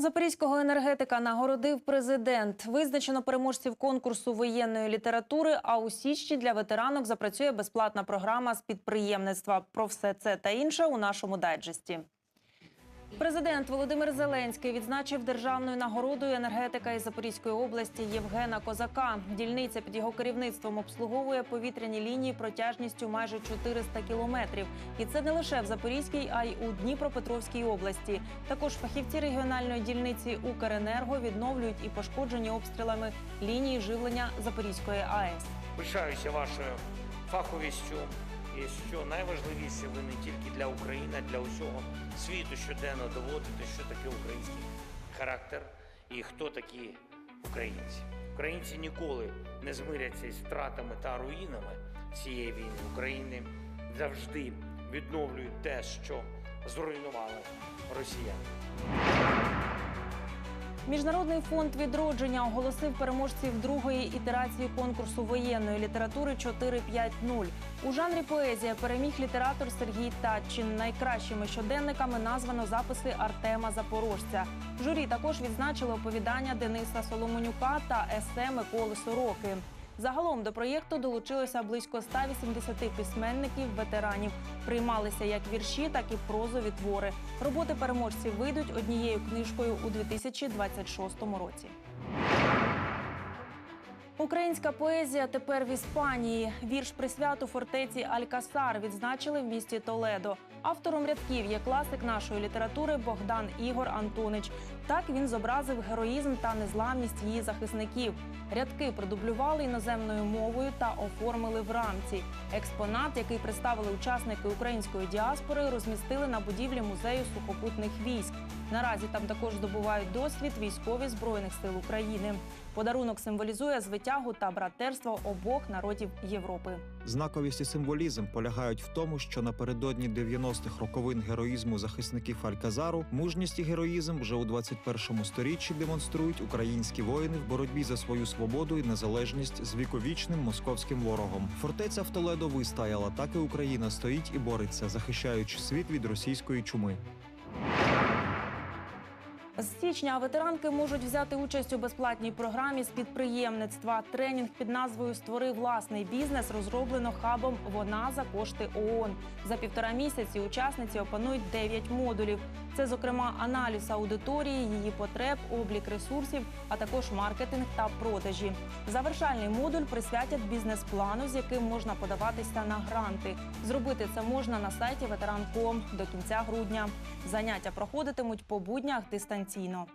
Запорізького енергетика нагородив президент. Визначено переможців конкурсу воєнної літератури. А у січні для ветеранок запрацює безплатна програма з підприємництва. Про все це та інше у нашому дайджесті. Президент Володимир Зеленський відзначив державною нагородою енергетика із Запорізької області Євгена Козака. Дільниця під його керівництвом обслуговує повітряні лінії протяжністю майже 400 кілометрів. І це не лише в Запорізькій, а й у Дніпропетровській області. Також фахівці регіональної дільниці Укренерго відновлюють і пошкоджені обстрілами лінії живлення Запорізької АЕС. Пишаюся вашою фаховістю. І що найважливіше, ви не тільки для України, а для усього світу щоденно доводите, що таке український характер і хто такі українці. Українці ніколи не змиряться із втратами та руїнами цієї війни. України завжди відновлюють те, що зруйнували росіяни. Міжнародний фонд відродження оголосив переможців другої ітерації конкурсу воєнної літератури 4.5.0. У жанрі поезія переміг літератор Сергій Татчин. Найкращими щоденниками названо записи Артема Запорожця. Журі також відзначили оповідання Дениса Соломонюка та есе Миколи Сороки. Загалом до проєкту долучилося близько 180 письменників, ветеранів. Приймалися як вірші, так і прозові твори. Роботи переможців вийдуть однією книжкою у 2026 році. Українська поезія тепер в Іспанії. Вірш присвяту фортеці Алькасар відзначили в місті Толедо. Автором рядків є класик нашої літератури Богдан Ігор Антонич. Так він зобразив героїзм та незламність її захисників. Рядки продублювали іноземною мовою та оформили в рамці. Експонат, який представили учасники української діаспори, розмістили на будівлі музею сухопутних військ. Наразі там також здобувають досвід військові збройних сил України. Подарунок символізує звитягу та братерство обох народів Європи. Знаковість і символізм полягають в тому, що напередодні 90-х роковин героїзму захисників Альказару мужність і героїзм вже у 21 сторіччі демонструють українські воїни в боротьбі за свою свободу і незалежність з віковічним московським ворогом. Фортеця в Толедо вистояла, так і Україна стоїть і бореться, захищаючи світ від російської чуми. З січня ветеранки можуть взяти участь у безплатній програмі з підприємництва. Тренінг під назвою Створи власний бізнес розроблено хабом Вона за кошти ООН. За півтора місяці учасниці опанують 9 модулів. Це, зокрема, аналіз аудиторії, її потреб, облік ресурсів, а також маркетинг та продажі. Завершальний модуль присвятять бізнес-плану, з яким можна подаватися на гранти. Зробити це можна на сайті ветеран.ком до кінця грудня. Заняття проходитимуть по буднях дистанційно. емоційно.